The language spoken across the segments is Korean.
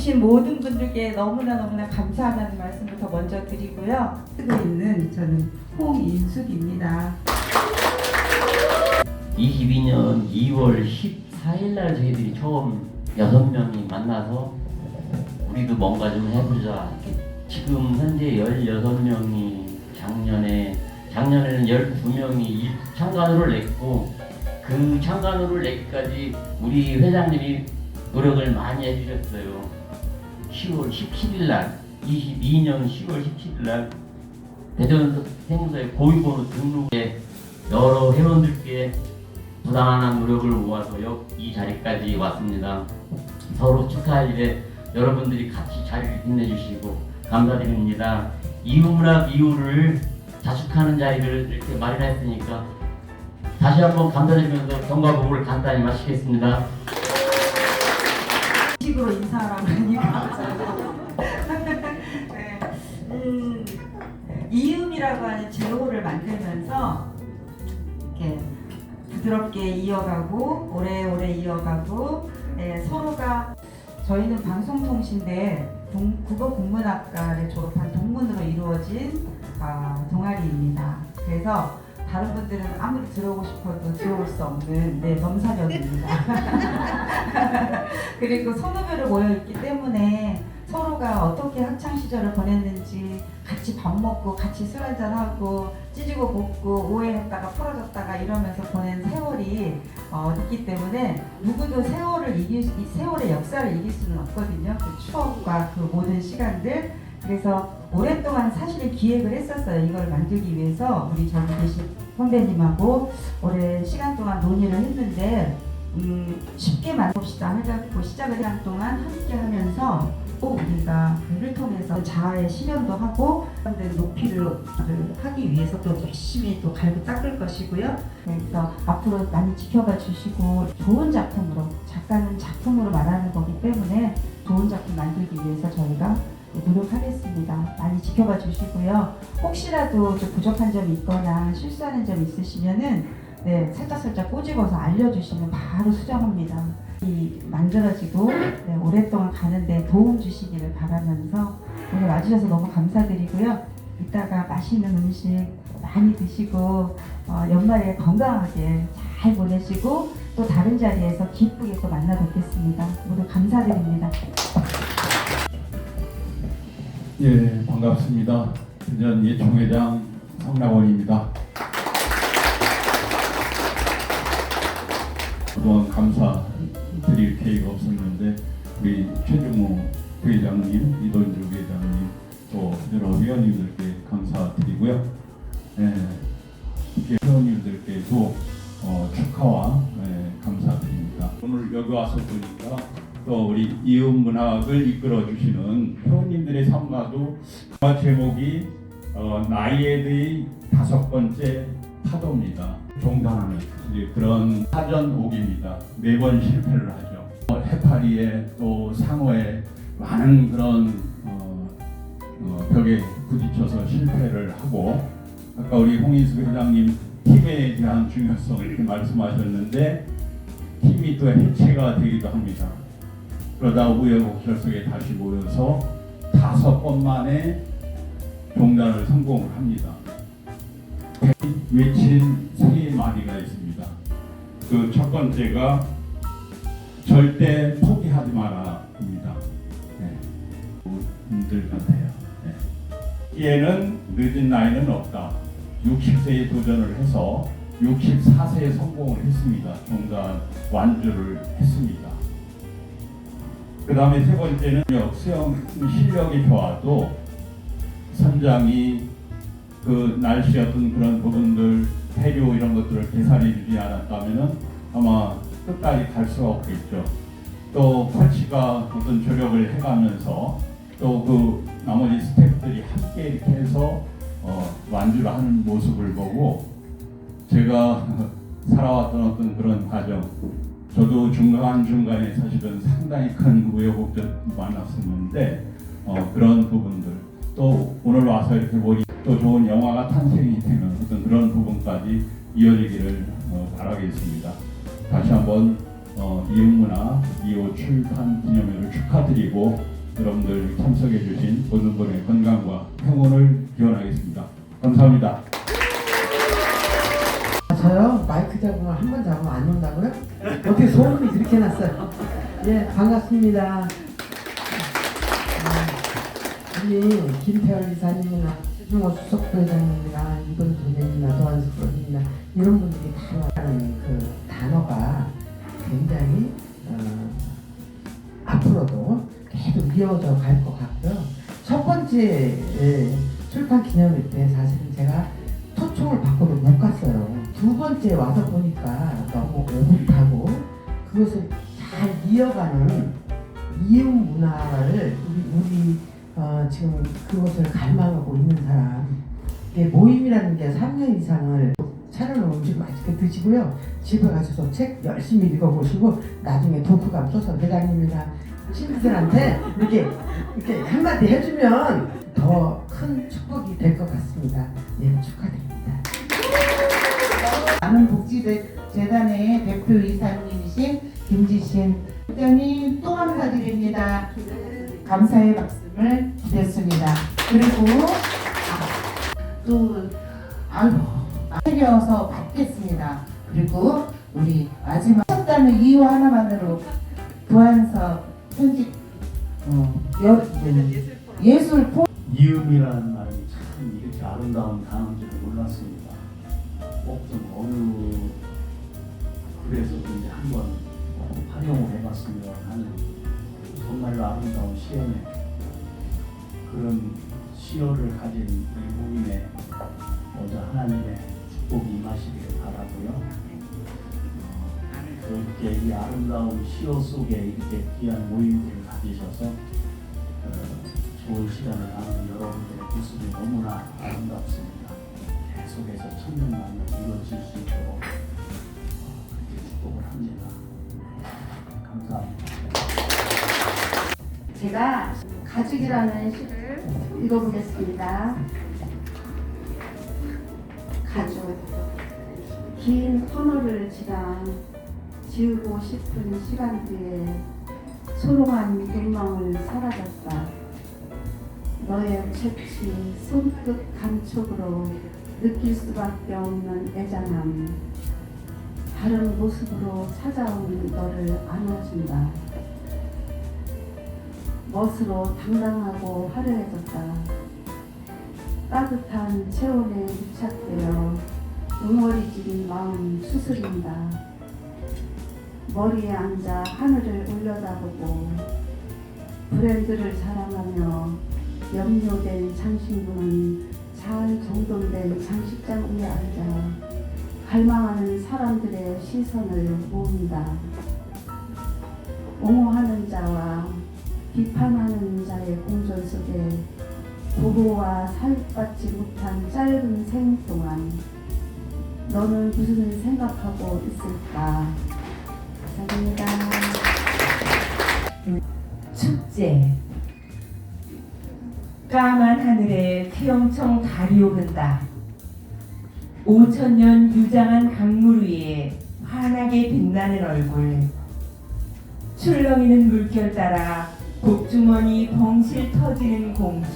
주신 모든 분들께 너무나 너무나 감사하다는 말씀부터 먼저 드리고요. 쓰고 있는 저는 홍인숙입니다. 22년 2월 14일 날 저희들이 처음 여섯 명이 만나서 우리도 뭔가 좀 해보자. 지금 현재 16명이 작년에 작년에는 12명이 창간호를 냈고 그 창간호를 내기까지 우리 회장님이 노력을 많이 해주셨어요. 10월 17일 날 22년 10월 17일 날 대전 생소의 고위번호 등록에 여러 회원들께 부당한 노력을 모아서 역- 이 자리까지 왔습니다. 서로 축하할 일에 여러분들이 같이 자리를 빛내주시고 감사드립니다. 이후문학 이후를 자축하는 자리를 이렇게 마련했으니까 다시 한번 감사드리면서 경과복을 간단히 마치겠습니다. 식으로 인사하라고 하니까 네. 음, 이음이라고 하는 제호를 만들면서 이렇게 부드럽게 이어가고 오래오래 이어가고 네, 서로가 저희는 방송통신대 동, 국어국문학과를 졸업한 동문으로 이루어진 아, 동아리입니다. 그래서 다른 분들은 아무리 들어오고 싶어도 들어올 수 없는 네, 넘사벽입니다. 그리고 선후배로 모여 있기 때문에 서로가 어떻게 학창 시절을 보냈는지 같이 밥 먹고 같이 술 한잔 하고 찌지고 볶고 오해했다가 풀어졌다가 이러면서 보낸 세월이 어, 있기 때문에 누구도 세월을 이길 수- 이 세월의 역사를 이길 수는 없거든요. 그 추억과 그 모든 시간들 그래서 오랫동안 사실 기획을 했었어요. 이걸 만들기 위해서 우리 저기 계신 선배님하고 오랜 시간 동안 논의를 했는데 음, 쉽게 만듭시다 해갖고 시작을 한 동안 함께 하면서 꼭 우리가 글을 통해서 자아의 실현도 하고 사람들 높이를 하기 위해서 또 열심히 또 갈고 닦을 것이고요. 그래서 앞으로 많이 지켜봐 주시고 좋은 작품으로 작가는 작품으로 말하는 거기 때문에 좋은 작품 만들기 위해서 저희가 노력하겠습니다. 많이 지켜봐 주시고요. 혹시라도 좀 부족한 점이 있거나 실수하는 점이 있으시면은 네, 살짝살짝 꼬집어서 알려주시면 바로 수정합니다. 이 만들어지고 네, 오랫동안 가는데 도움 주시기를 바라면서 오늘 와주셔서 너무 감사드리고요. 이따가 맛있는 음식 많이 드시고 어, 연말에 건강하게 잘 보내시고 또 다른 자리에서 기쁘게 또 만나 뵙겠습니다. 모두 감사드립니다. 예, 반갑습니다. 전 예총회장 성남원입니다. 그동안 감사 드릴 기회가 없었는데 우리 최중호 회장님, 이돈주 회장님, 또 여러 위원님들께 감사드리고요. 예, 이렇게 회원님들께도 어, 축하와 예, 감사드립니다. 오늘 여기 와서 보니까 또 우리 이음 문학을 이끌어 주시는 회원님들의 삶과도 제목이 어, 나이에 대해 다섯 번째 파도입니다. 종단하는 이제 그런 사전 옥입니다. 매번 실패를 하죠. 어, 해파리에 또 상어에 많은 그런 어, 어, 벽에 부딪혀서 실패를 하고 아까 우리 홍인수 회장님 팀에 대한 중요성 이렇게 말씀하셨는데 팀이 또 해체가 되기도 합니다. 그러다 우여곡절 속에 다시 모여서 다섯 번 만에 종단을 성공을 합니다. 외친 세 마디가 있습니다. 그 첫 번째가 절대 포기하지 마라입니다. 네. 분들 같아요. 네. 이에는 늦은 나이는 없다. 60세에 도전을 해서 64세에 성공을 했습니다. 종단 완주를 했습니다. 그 다음에 세 번째는 수영 실력이 좋아도 선장이 그 날씨 어떤 그런 부분들 해류 이런 것들을 계산해 주지 않았다면은 아마 끝까지 갈 수가 없겠죠. 또 코치가 어떤 조력을 해가면서 또 그 나머지 스태프들이 함께 이렇게 해서 어, 완주를 하는 모습을 보고 제가 살아왔던 어떤 그런 과정 저도 중간중간에 사실은 상당히 큰 우여곡절 많았었는데 어, 그런 부분들 또 오늘 와서 이렇게 보니 또 좋은 영화가 탄생이 되는 어떤 그런 부분까지 이어지기를 어, 바라겠습니다. 다시 한번 어, 이웃문화 2호 출판 기념회를 축하드리고 여러분들 참석해 주신 모든 분의 건강과 평온을 기원하겠습니다. 감사합니다. 아, 저요? 마이크 잡으면 한 번 잡으면 안 온다고요? 어떻게 소문이 그렇게 났어요? 예, 반갑습니다. 음, 우리 김태월 이사님이나 최중호 수석 부회장님이나 이번 도장님이나 도안수 프로님이나 이런 분들이 다 말하는 그 단어가 굉장히 어, 앞으로도 계속 이어져 갈 것 같고요. 첫 번째 예, 출판 기념회 때 사실은 제가 초청을 받고도 못 갔어요. 두 번째 와서 보니까 너무 오붓하고 그것을 잘 이어가는 이웃 문화를 우리, 우리 어, 지금 그것을 갈망하고 있는 사람 이게 모임이라는 게 3년 이상을 차려놓은 음식 맛있게 드시고요. 집에 가셔서 책 열심히 읽어보시고 나중에 독후감 써서 회장님이나 친구들한테 이렇게 이렇게 한마디 해주면 더 큰 축복이 될 것 같습니다. 예, 축하드립니다. 많은 복지재단의 대표 이사님이신 김지신 회장님 또 감사드립니다. 감사의 말씀 을 드렸습니다. 그리고 아, 또 아유 새겨서 받겠습니다. 그리고 우리 마지막 쳤다는 이유 하나만으로 도안서 편집 어, 여, 음, 예술 포 이음이라는 말이 참 이렇게 아름다운 단어인 줄 몰랐습니다. 꼭좀 어느 글에서도 이제 한번 활용을 해봤으면 하는 정말로 아름다운 시연의 그런 시어를 가진 이 모임에 먼저 하나님의 축복이 임하시기를 바라고요. 어, 그렇게 이 아름다운 시어 속에 이렇게 귀한 모임들을 가지셔서 어, 좋은 시간을 나누는 여러분들의 모습이 너무나 아름답습니다. 계속해서 천년 만년 이루어질 수 있도록 어, 그렇게 축복을 합니다. 네, 감사합니다. 제가 가죽이라는 시를 읽어보겠습니다. 가죽. 긴 터널을 지나 지우고 싶은 시간 뒤에 소롱한 눈망울 사라졌다. 너의 채취 손끝 감촉으로 느낄 수밖에 없는 애잔함. 다른 모습으로 찾아온 너를 안아준다. 멋으로 당당하고 화려해졌다. 따뜻한 체온에 밀착되어 응어리진 마음 수스린다. 머리에 앉아 하늘을 올려다보고 브랜드를 자랑하며 염료된 장신구는 잘 정돈된 장식장 위에 앉아 갈망하는 사람들의 시선을 모은다. 옹호하는 자와 비판하는 자의 공존 속에 보호와 사육받지 못한 짧은 생 동안 너는 무슨 생각하고 있을까? 감사합니다. 축제 까만 하늘에 태영청 달이 오른다. 오천년 유장한 강물 위에 환하게 빛나는 얼굴 출렁이는 물결 따라 복주머니 벙실 터지는 공주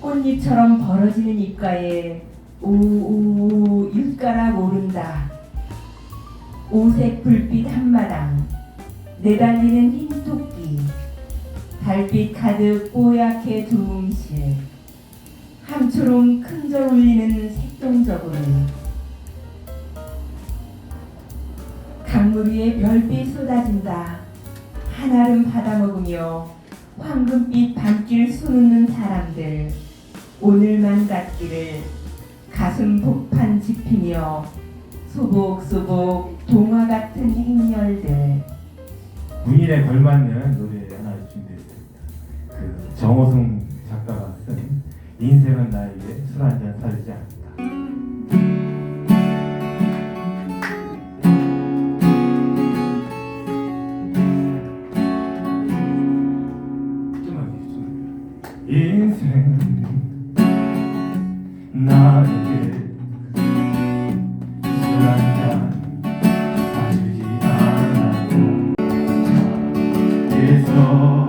꽃잎처럼 벌어지는 입가에 오오 육가락 오른다. 오색 불빛 한마당 내달리는 흰 토끼. 달빛 가득 뽀얗게 두음실 함초롬 큰절 울리는 색동저고리 물 위에 별빛 쏟아진다 한아름 받아먹으며 황금빛 밤길 수놓는 사람들 오늘만 같기를 가슴 복판 짚히며 소복소복 동화 같은 행렬들 문일에 걸맞는 노래 하나 준비했습니다. 그 정호승 작가가 쓴 인생은 나에게 술 한잔 사주지 않는 Oh.